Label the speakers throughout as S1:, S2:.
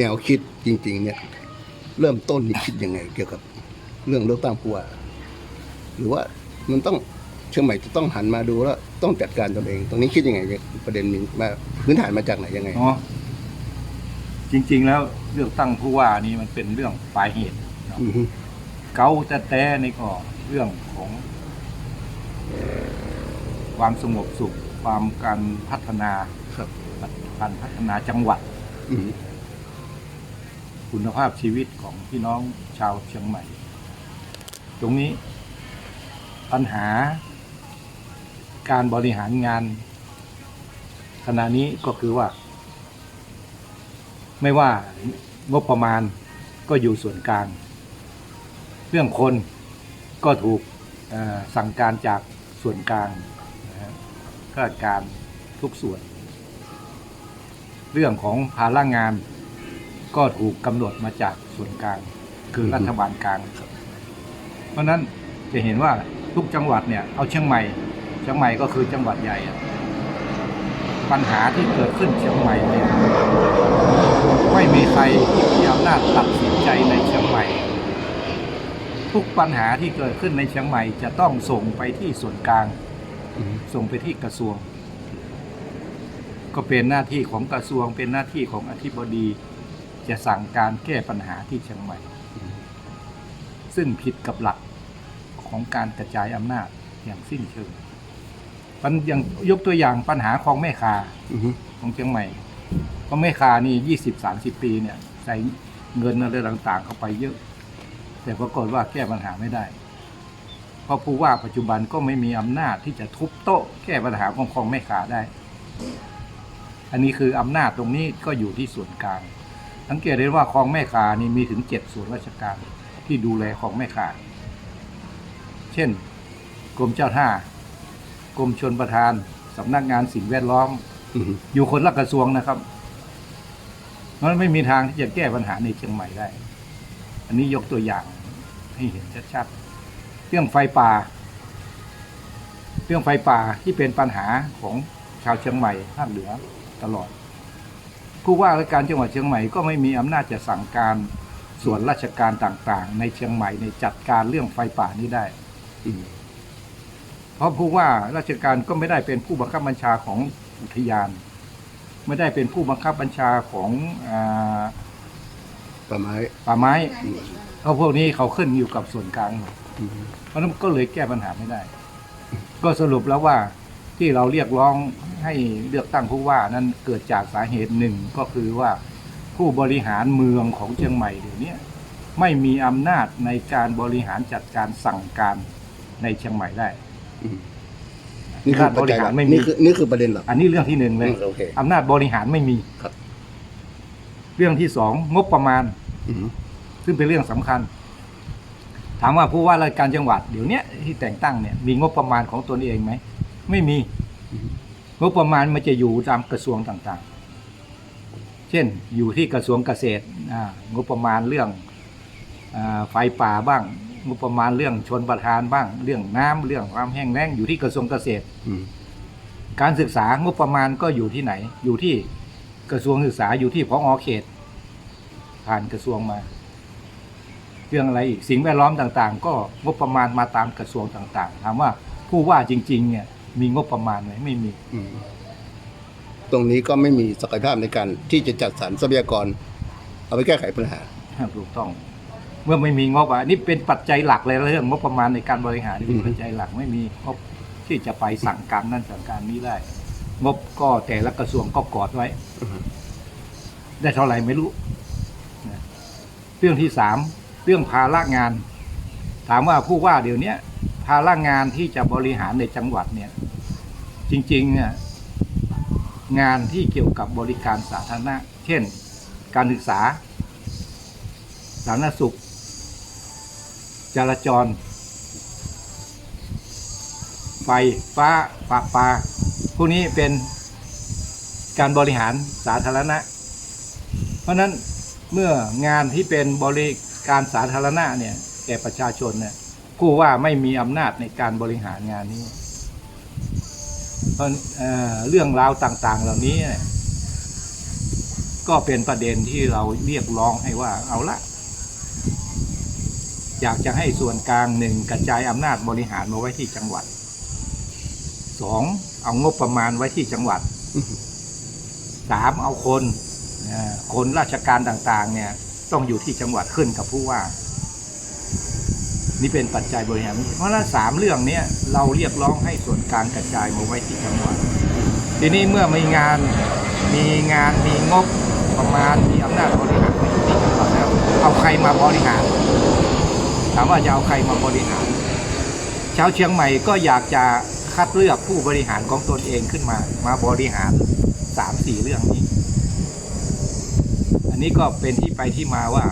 S1: แนวคิดจริง ๆ เนี่ย เริ่มต้นนี่คิดยังไง เกี่ยวกับเรื่องเลือกตั้งผู้ว่าหรือว่ามันต้องเชียงใหม่จะต้องหันมาดูแล้วต้องจัดการตนเอง ตรงนี้คิดยังไงเนี่ยประเด็นนี้มาพื้นฐานมาจากไหนยังไง
S2: อ๋อจริง ๆ แล้วเลือกตั้งผู้ว่านี่มันเป็นเรื่องปลายเหตุเนาะ
S1: อือฮึ
S2: เกาแต่แต่นี่ก็เรื่องของความสงบสุข ความการพัฒนา
S1: ครับ
S2: การพัฒนาจังหวัด
S1: อือฮึ
S2: คุณภาพชีวิตของพี่น้องชาวเชียงใหม่ ตรงนี้ปัญหาการบริหารงาน ขณะนี้ก็คือว่า ไม่ว่างบประมาณก็อยู่ส่วนกลาง เรื่องคนก็ถูกสั่งการจากส่วนกลางนะฮะข้าราชการทุกส่วน เรื่องของภาระงาน ก็ถูกกำหนดมาจากส่วนกลาง คือรัฐบาลกลาง เพราะฉะนั้นจะเห็นว่าทุกจังหวัดเนี่ยเอาเชียงใหม่ เชียงใหม่ก็คือจังหวัดใหญ่อะปัญหาที่เกิดขึ้นเชียงใหม่เนี่ยไม่มีใครที่มีอำนาจตัดสินใจในเชียงใหม่ ทุกปัญหาที่เกิดขึ้นในเชียงใหม่จะต้องส่งไปที่ส่วนกลาง
S1: อือฮึ
S2: ส่งไปที่กระทรวง ก็เป็นหน้าที่ของกระทรวงเป็นหน้าที่ของอธิบดี จะสั่งการแก้ปัญหาที่เชียงใหม่ ซึ่งผิดกับหลักของการกระจายอำนาจอย่างสิ้นเชิงมันอย่างยกตัวอย่างปัญหาของแม่คา
S1: อือฮึ
S2: ของเชียงใหม่เพราะแม่คานี่ยี่สิบสามสิบปีเนี่ย ใส่เงินอะไรต่างๆเข้าไปเยอะ แต่ปรากฏว่าแก้ปัญหาไม่ได้ เพราะผู้ว่าปัจจุบันก็ไม่มีอำนาจที่จะทุบโต๊ะแก้ปัญหาของคลองแม่ขาได้ อันนี้คืออำนาจตรงนี้ก็อยู่ที่ส่วนกลาง สังเกตได้ว่าคลองแม่ขานี่มีถึงเจ็ดส่วนราชการที่ดูแลคลองแม่ขาเช่น กรมเจ้าท่ากรมชนประทานสำนักงานสิ่งแวดล้อม
S1: อือฮึ
S2: อยู่คนละกระทรวงนะครับมันไม่มีทางที่จะแก้ปัญหาในเชียงใหม่ได้ อันนี้ยกตัวอย่างให้เห็นชัดๆเรื่องไฟป่า เรื่องไฟป่าที่เป็นปัญหาของชาวเชียงใหม่ภาคเหนือตลอด ผู้ว่าราชการจังหวัดเชียงใหม่ก็ไม่มีอำนาจจะสั่งการส่วนราชการต่างๆ ในเชียงใหม่ในจัดการเรื่องไฟป่านี้ได้
S1: อืม
S2: เพราะผู้ว่าราชการก็ไม่ได้เป็นผู้บังคับบัญชาของอุทยาน ไม่ได้เป็นผู้บังคับบัญชาของอา
S1: ป่าไม้
S2: ป่าไม้
S1: อืม
S2: เพราะพวกนี้เขาขึ้นอยู่กับส่วนกลางหมด
S1: อืม
S2: เพราะฉะนั้นก็เลยแก้ปัญหาไม่ได้ ก็สรุปแล้วว่า ที่เราเรียกร้องให้เลือกตั้งผู้ว่านั้นเกิดจากสาเหตุหนึ่งก็คือว่าผู้บริหารเมืองของเชียงใหม่เดี๋ยวนี้ไม่มีอำนาจในการบริหารจัดการสั่งการในเชียงใหม่ได้
S1: อืมนี่คือปัจจัยหลัก
S2: ไม่มี
S1: นี่คือนี่คือประเด็นหลัก
S2: อันนี้เรื่องที่หนึ่งเลย
S1: อืมโอเค
S2: อำนาจบริหารไม่มี
S1: ครับ
S2: เรื่องที่สองงบประมาณ
S1: อืม
S2: ซึ่งเป็นเรื่องสำคัญ ถามว่าผู้ว่าราชการจังหวัดเดี๋ยวเนี้ยที่แต่งตั้งเนี่ยมีงบประมาณของตนเองไหม ไม่มีงบประมาณมันจะอยู่ตามกระทรวงต่างๆ เช่นอยู่ที่กระทรวงเกษตรอ่างบประมาณเรื่องอาไฟป่าบ้าง งบประมาณเรื่องชนประทานบ้าง เรื่องน้ำเรื่องความแห้งแล้งอยู่ที่กระทรวงเกษตร
S1: อืม
S2: การศึกษางบประมาณก็อยู่ที่ไหน อยู่ที่กระทรวงศึกษาอยู่ที่พอเขต ผ่านกระทรวงมา เรื่องอะไรอีกสิ่งแวดล้อมต่าง ๆ ก็งบประมาณมาตามกระทรวงต่าง ๆถามว่าผู้ว่าจริง ๆ เนี่ย มีงบประมาณไหมไม่มี
S1: อืมตรงนี้ก็ไม่มีศักยภาพในการที่จะจัดสรรทรัพยากร เอาไปแก้ไขปัญหา
S2: ถูกต้อง เมื่อไม่มีงบอะนี่เป็นปัจจัยหลักเลยเรื่องงบประมาณในการบริหารนี่เป็น
S1: อืม
S2: ปัจจัยหลักไม่มีงบที่จะไปสั่งการนั่นสั่งการนี้ได้ งบก็แต่ละกระทรวงก็กอดไว้
S1: อืม
S2: ได้เท่าไหร่ไม่รู้นะเรื่องที่สามเรื่องภาระงาน ถามว่าผู้ว่าเดี๋ยวเนี้ยภาระงานที่จะบริหารในจังหวัดเนี่ย จริงๆเนี่ยงานที่เกี่ยวกับบริการสาธารณะ เช่น การศึกษา สาธารณสุข จราจร ไฟฟ้าปะปาพวกนี้เป็นการบริหารสาธารณะ เพราะนั้นเมื่องานที่เป็นบริการสาธารณะเนี่ยแก่ประชาชนเนี่ย ผู้ว่าไม่มีอำนาจในการบริหารงานนี้ เพราะเเรื่องราวต่าง ๆ เหล่านี้ ก็เป็นประเด็นที่เราเรียกร้องให้ว่าเอาละอยากจะให้ส่วนกลางหนึ่งกระจายอำนาจบริหารมาไว้ที่จังหวัดสองเอางบประมาณไว้ที่จังหวัดสามเอาคนคนราชการต่าง ๆ เนี่ย ต้องอยู่ที่จังหวัดขึ้นกับผู้ว่า นี่เป็นปัจจัยบริหาร เพราะฉะนั้นสามเรื่องนี้เราเรียกร้องให้ส่วนกลางกระจายมาไว้ที่จังหวัดทีนี้เมื่อมีงานมีงานมีงบประมาณมีอำนาจบริหารมาอยู่ที่จังหวัดแล้วเอาใครมาบริหาร ถามว่าจะเอาใครมาบริหารชาวเชียงใหม่ก็อยากจะคัดเลือกผู้บริหารของตนเองขึ้นมา มาบริหารสามสี่เรื่องนี้ อันนี้ก็เป็นที่ไปที่มาว่า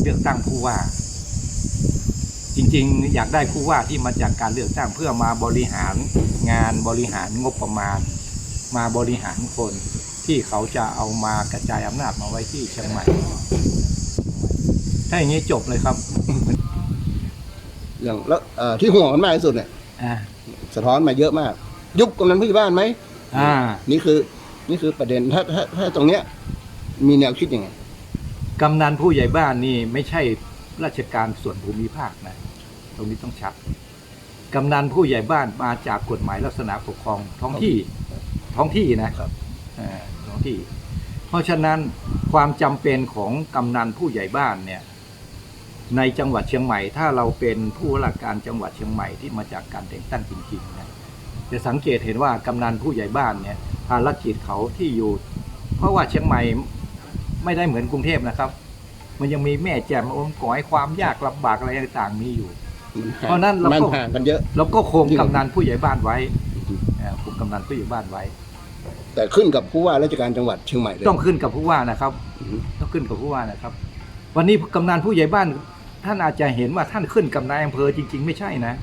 S2: เลือกตั้งผู้ว่า จริงๆ อยากได้ผู้ว่าที่มาจากการเลือกตั้งเพื่อมาบริหารงานบริหารงบประมาณ มาบริหารคนที่เขาจะเอามากระจายอำนาจมาไว้ที่เชียงใหม่ ถ้าอย่างนี้จบเลยครับ
S1: อย่างแล้วเอ่อที่ห่วงกันมากที่สุดเนี่ย
S2: อ่า
S1: สะท้อนมาเยอะมาก ยุบกำนันผู้ใหญ่บ้านไหม
S2: อ่า
S1: นี่คือ นี่คือประเด็นถ้าถ้าถ้าตรงเนี้ย มีแนวคิดยังไง
S2: กำนันผู้ใหญ่บ้านนี่ไม่ใช่ราชการส่วนภูมิภาคนะ ตรงนี้ต้องชัดกำนันผู้ใหญ่บ้านมาจากกฎหมายลักษณะปกครองท้องที่ท้องที่นะครับเอ่อท้องที่ เพราะฉะนั้นความจำเป็นของกำนันผู้ใหญ่บ้านเนี่ย ในจังหวัดเชียงใหม่ ถ้าเราเป็นผู้ว่าราชการจังหวัดเชียงใหม่ที่มาจากการแต่งตั้งจริงๆนะจะสังเกตเห็นว่ากำนันผู้ใหญ่บ้านเนี่ยภารกิจเขาที่อยู่ เพราะว่าเชียงใหม่ไม่ได้เหมือนกรุงเทพนะครับ มันยังมีแม่แจ่มอมก๋อยความยากลำบากอะไรต่างๆมีอยู่
S1: มันห่ง
S2: เพราะฉะนั้นเราก็
S1: มันห่างกันเยอะ
S2: แล้วก็คง
S1: จริง
S2: กำนันผู้ใหญ่บ้านไว้
S1: อืม
S2: เอ่อคงกำนันผู้ใหญ่บ้านไว้
S1: แต่ขึ้นกับผู้ว่าราชการจังหวัดเชียงใหม่เลย
S2: ต้องขึ้นกับผู้ว่านะครับ
S1: อือฮึ
S2: ต้องขึ้นกับผู้ว่านะครับ วันนี้กำนันผู้ใหญ่บ้าน ท่านอาจจะเห็นว่าท่านขึ้นกับนายอำเภอจริง ๆ ไม่ใช่นะ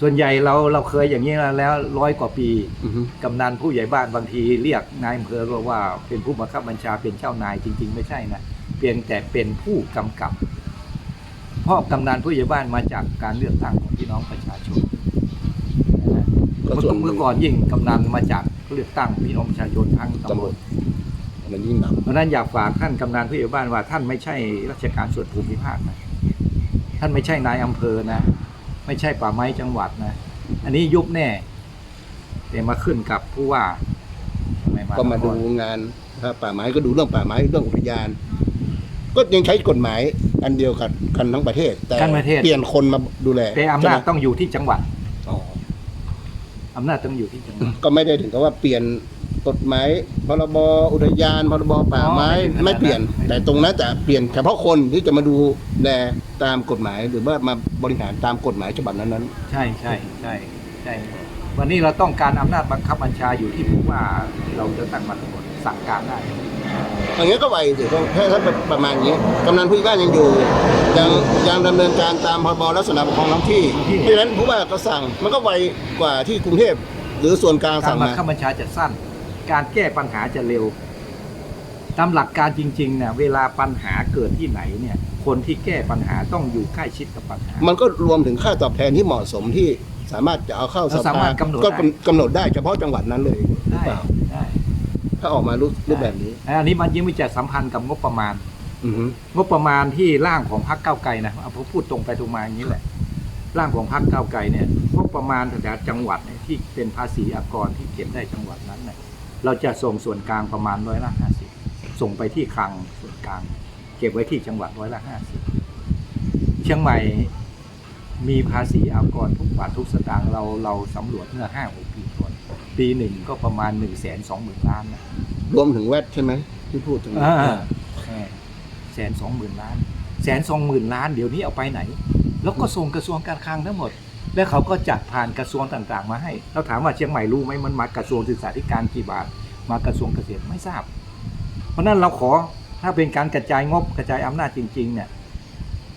S2: ส่วนใหญ่เราเราเคยอย่างนี้มาแล้วร้อยกว่าปี
S1: อือฮึ
S2: กำนันผู้ใหญ่บ้านบางทีเรียกนายอำเภอก็ว่าเป็นผู้บังคับบัญชาเป็นเจ้านายจริง ๆ ไม่ใช่นะเพียงแต่เป็นผู้กำกับ เพราะกำนันผู้ใหญ่บ้านมาจากการเลือกตั้งของพี่น้องประชาชนนะฮะ
S1: ก็ส่วนห
S2: เมื่
S1: นึ่
S2: องก่อนยิ่งกำนันมาจากเลือกตั้งพี่น้องประชาชนทั้งตำบล
S1: มันยิ่งหนัก
S2: เพราะฉะนั้นอยากฝากท่านกำนันผู้ใหญ่บ้านว่าท่านไม่ใช่ราชการส่วนภูมิภาคนะท่านไม่ใช่นายอำเภอนะ ไม่ใช่ป่าไม้จังหวัดนะ อันนี้ยุบแน่แต่มาขึ้นกับผู้ว่าไก็
S1: มาดูงานถ้าป่าไม้ก็ดูเรื่องป่าไม้เรื่องอุทยาน ก็ยังใช้กฎหมายอันเดียวกันกันทั้งประเทศ แต่
S2: ทั้งประเทศ
S1: เปลี่ยนคนมาดูแล
S2: แต่อำนาจ
S1: ใช่ไหม
S2: ต้องอยู่ที่จังหวัด
S1: อ๋อ
S2: อำนาจต้องอยู่ที่จังหวัด
S1: ก็ไม่ได้ถึงกับว่าเปลี่ยนกฎหมายพรบอุทยานพรบป่าไม้
S2: อ๋อไม่
S1: ไม่
S2: ถึงขนาดนั้น
S1: เปลี่ยนแต่ตรงนั้นจะเปลี่ยนเฉพาะคนที่จะมาดูแลตามกฎหมายหรือว่ามาบริหารตามกฎหมายฉบับนั้น
S2: ใช่ใช่ใช่ใช่ วันนี้เราต้องการอำนาจบังคับบัญชาอยู่ที่ผู้ว่าที่เราจะตั้งมาทั้งหมดสั่งการได้
S1: ๆอย่างนี้ก็ไวสิถ้าถ้าประมาณนี้กำนันผู้ใหญ่บ้านยังอยู่ ยังยังดำเนินการตามพรบลักษณะปกครองท้องที่
S2: ที่
S1: เพราะฉะนั้นผู้ว่าก็สั่งมันก็ไวกว่าที่กรุงเทพหรือส่วนกลาง
S2: การ
S1: สั่ง
S2: บัง
S1: มา
S2: คับบัญชาจะสั้น การแก้ปัญหาจะเร็วตามหลักการจริงๆเนี่ยเวลาปัญหาเกิดที่ไหนเนี่ยคนที่แก้ปัญหาต้องอยู่ใกล้ชิดกับปัญหา
S1: มันก็รวมถึงค่าตอบแทนที่เหมาะสมที่ สามารถจะเอาเข้าส
S2: เราสา
S1: ภามา
S2: รถกำหนด
S1: ก็
S2: ได้
S1: กำหนดได้เฉพาะจังหวัดนั้นเลยหรือ
S2: ได้
S1: เปล่า
S2: ได้
S1: ถ้าออกมารูปรูปแบบนี้
S2: อันนี้มันยังไม่จะสัมพันธ์กับงบประมาณ
S1: อือฮึ
S2: งบประมาณที่ร่างของพรรคก้าวไกลนะเอาผมพูดตรงไปตรงมาอย่างนี้แหละร่างของพรรคก้าวไกลเนี่ยงบประมาณแต่ละจังหวัดเนี่ยที่เป็นภาษีอากรที่เก็บได้จังหวัดนั้นเนี่ยเราจะส่งส่วนกลางประมาณร้อยละห้าสิบส่งไปที่คลังส่วนกลาง เก็บไว้ที่จังหวัดร้อยละห้าสิบเชียงใหม่ มีภาษีอากรทุกบาททุกสตางค์เราเราสำรวจเมื่อห้าหกปีก่อนปีหนึ่งก็ประมาณหนึ่งแสนสองหมื่นล้านนะ
S1: รวมถึงแวดใช่ไหมที่พูดถึง
S2: แสนสองหมื่นล้านแสนสองหมื่นล้านเดี๋ยวนี้เอาไปไหน แล้วก็ส่งกระทรวงการคลังทั้งหมด แล้วเขาก็จัดผ่านกระทรวงต่างๆ มาให้ เราถามว่าเชียงใหม่รู้ไหมมันมากระทรวงศึกษาธิการกี่บาท มากระทรวงเกษตรไม่ทราบ เพราะฉะนั้นเราขอถ้าเป็นการกระจายงบกระจายอำนาจจริงๆเนี่ย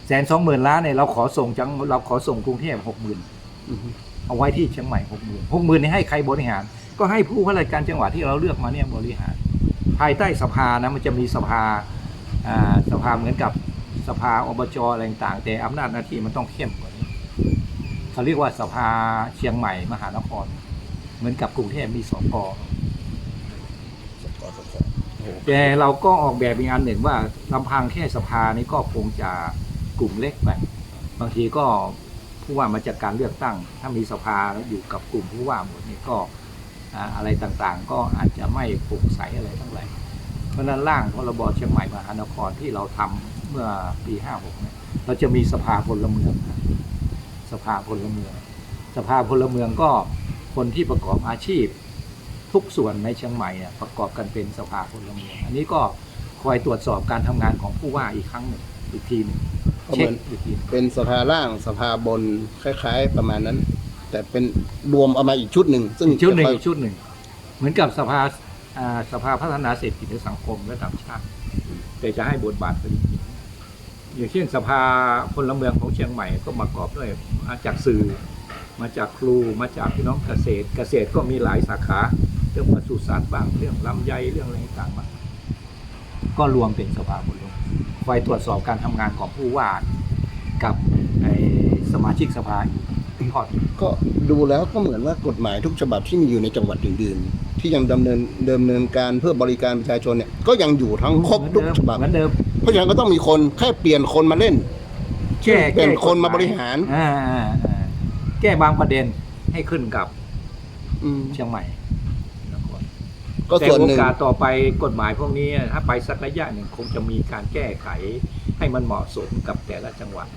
S2: แสนสองหมื่นล้านเนี่ยเราขอส่งจังเราขอส่งกรุงเทพหกหมื่น
S1: อือฮึ
S2: เอาไว้ที่เชียงใหม่หกหมื่นหกหมื่นนี่ให้ใครบริหาร ก็ให้ผู้ว่าราชการจังหวัดที่เราเลือกมาเนี่ยบริหาร ภายใต้สภานะมันจะมีสภาอ่าสภาเหมือนกับสภาอบจอะไรต่างๆแต่อำนาจหน้าที่มันต้องเข้มกว่านี้เขาเรียกว่าสภาเชียงใหม่มหานคร เหมือนกับกรุงเทพมีสก
S1: สสโอ้โห
S2: แต่เราก็ออกแบบอีกอันหนึ่งว่าลำพังแค่สภานี่ก็คงจะ กลุ่มเล็กไปบางทีก็ผู้ว่ามาจากการเลือกตั้ง ถ้ามีสภาอยู่กับกลุ่มผู้ว่าหมดนี่ก็อะไรต่างๆ ก็อาจจะไม่โปร่งใสอะไรทั้งหลายเพราะนั้นร่างพรบเชียงใหม่มหานครที่เราทำเมื่อปี 56เนี่ยเราจะมีสภาพลเมือง สภาพลเมือง สภาพลเมืองก็คนที่ประกอบอาชีพทุกส่วนในเชียงใหม่ประกอบกันเป็นสภาพลเมือง อันนี้ก็คอยตรวจสอบการทำงานของผู้ว่าอีกครั้งหนึ่งอีกทีหนึ่ง
S1: ก็เห
S2: เช็
S1: มื
S2: ค
S1: อน
S2: อีกทีหนึ่ง
S1: เป็นสภาล่างสภาบนคล้ายๆ ประมาณนั้น แต่เป็นรวมเอามาอีกชุดหนึ่งซึ่ง
S2: อีกชุดหนึ่ง
S1: จะ
S2: อีกชุดหนึ่ง เหมือนกับสภาอ่าสภาพัฒนาเศรษฐกิจและสังคมระดับชาติ แต่จะให้บทบาทเป็นอีกทีอย่างเช่นสภาพลเมืองของเชียงใหม่ก็ประกอบด้วยมาจากสื่อ มาจากครูมาจากพี่น้องเกษตร เกษตรก็มีหลายสาขาเรื่องปศุสัตว์บ้างเรื่องลำไยเรื่องอะไรต่างๆบ้างก็รวมเป็นสภาพลเมือง คอยตรวจสอบการทำงานของผู้ว่ากับไอ้สมาชิกสภาอีกทอด
S1: ก็ดูแล้วก็เหมือนว่ากฎหมายทุกฉบับที่มีอยู่ในจังหวัดอื่นๆที่ยังดำเนินดำเนินการเพื่อบริการประชาชนเนี่ยก็ยังอยู่ทั้งครบทุกฉบับ
S2: เหมือนเดิม
S1: เพราะฉะนั้นก็ต้องมีคนแค่เปลี่ยนคนมาเล่น
S2: แก้
S1: เปลี่ยน
S2: แก้
S1: คนมาก
S2: ฎห
S1: บริหาร
S2: อ่าอ่าอ่าแก้บางประเด็นให้ขึ้นกับ
S1: อืม
S2: เชียงใหม่นคร
S1: ก็ส่วนหนึ่ง
S2: แต่โอกาสต่อไปกฎหมายพวกนี้ถ้าไปสักระยะหนึ่งคงจะมีการแก้ไขให้มันเหมาะสมกับแต่ละจังหวัด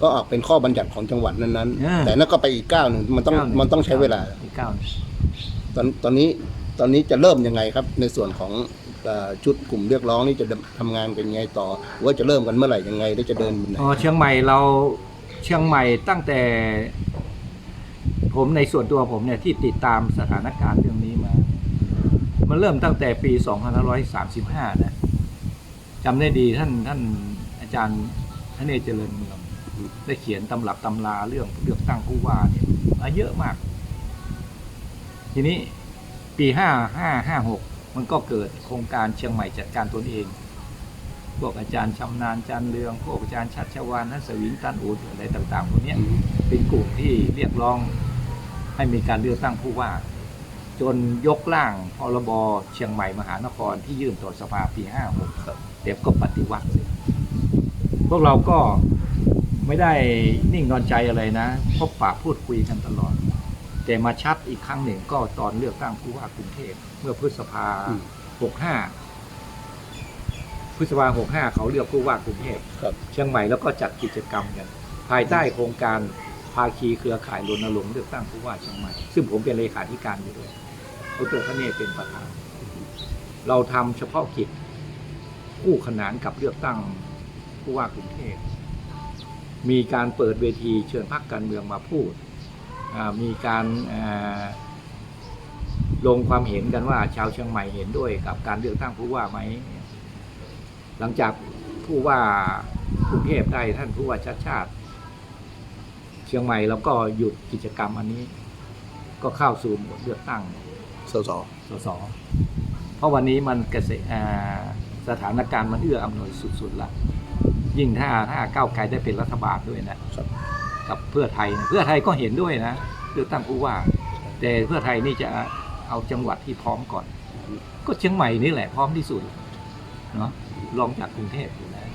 S1: ก็ออกเป็นข้อบัญญัติของจังหวัดนั้น
S2: อ่า
S1: ๆ แต่นั่นก็ไปอีกก้าวหนึ่งมันต้อง
S2: ก้าวหนึ่
S1: มันต้องใช้เวลา
S2: อีกก้าวหนึ่ง
S1: ตอนตอนนี้ตอนนี้จะเริ่มยังไงครับ ในส่วนของเอ่อชุดกลุ่มเรียกร้องนี่จะทำงานกันยังไงต่อหรือว่าจะเริ่มกันเมื่อไหร่ยังไงได้จะเดินไปไหน
S2: อ๋อเชียงใหม่เราเชียงใหม่ตั้งแต่ ผมในส่วนตัวผมเนี่ยที่ติดตามสถานการณ์เรื่องนี้ มันเริ่มตั้งแต่ปี 2535 นะจำได้ดีท่านท่านอาจารย์ทเนศเจริญเมืองได้เขียนตำรับตำราเรื่องเลือกตั้งผู้ว่าเนี่ยมาเยอะมาก ทีนี้ปี 5556 มันก็เกิดโครงการเชียงใหม่จัดการตนเอง พวกอาจารย์ชำนาญจันเรือง พวกอาจารย์ชัดชวานนัสวินตันอูดอะไรต่างๆพวกนี้เป็นกลุ่มที่เรียกร้องให้มีการเลือกตั้งผู้ว่า จนยกร่างพรบเชียงใหม่มหานครที่ยื่นต่อสภาปี56
S1: ครับ
S2: เดี๋ยวก็ปฏิวัติเลยพวกเราก็ไม่ได้นิ่งนอนใจอะไรนะ พบปะพูดคุยกันตลอด แต่มาชัดอีกครั้งหนึ่งก็ตอนเลือกตั้งผู้ว่ากรุงเทพเมื่อพฤษภา
S1: อืม
S2: 65 พฤษภา 65 เขาเลือกผู้ว่ากรุงเทพ
S1: ครับ
S2: เชียงใหม่แล้วก็จัดกิจกรรมกัน ภายใต้โครงการภาคีเครือข่ายรณรงค์เลือกตั้งผู้ว่าเชียงใหม่ ซึ่งผมเป็นเลขาธิการอยู่ด้วย ดรคเนศเป็นประธาน เราทำเฉพาะกิจคู่ขนานกับเลือกตั้งผู้ว่ากรุงเทพมีการเปิดเวทีเชิญพรรคการเมืองมาพูด มีการลงความเห็นกันว่าชาวเชียงใหม่เห็นด้วยกับการเลือกตั้งผู้ว่าไหม หลังจากผู้ว่ากรุงเทพได้ท่านผู้ว่าชาติชาติ เชียงใหม่แล้วก็หยุดกิจกรรมอันนี้ ก็เข้าสู่หมดเลือกตั้ง
S1: สส
S2: สสเพราะวันนี้มันเกษตรอ่าสถานการณ์มันเอื้ออำนวยสุดๆละยิ่งถ้าถ้าก้าวไกลได้เป็นรัฐบาลด้วยนะ
S1: ครับ
S2: กับเพื่อไทยนะเพื่อไทยก็เห็นด้วยนะเลือกตั้งผู้ว่า แต่เพื่อไทยนี่จะเอาจังหวัดที่พร้อมก่อน ก็เชียงใหม่นี่แหละพร้อมที่สุดเนาะรองจากกรุงเทพอยู่แล้ว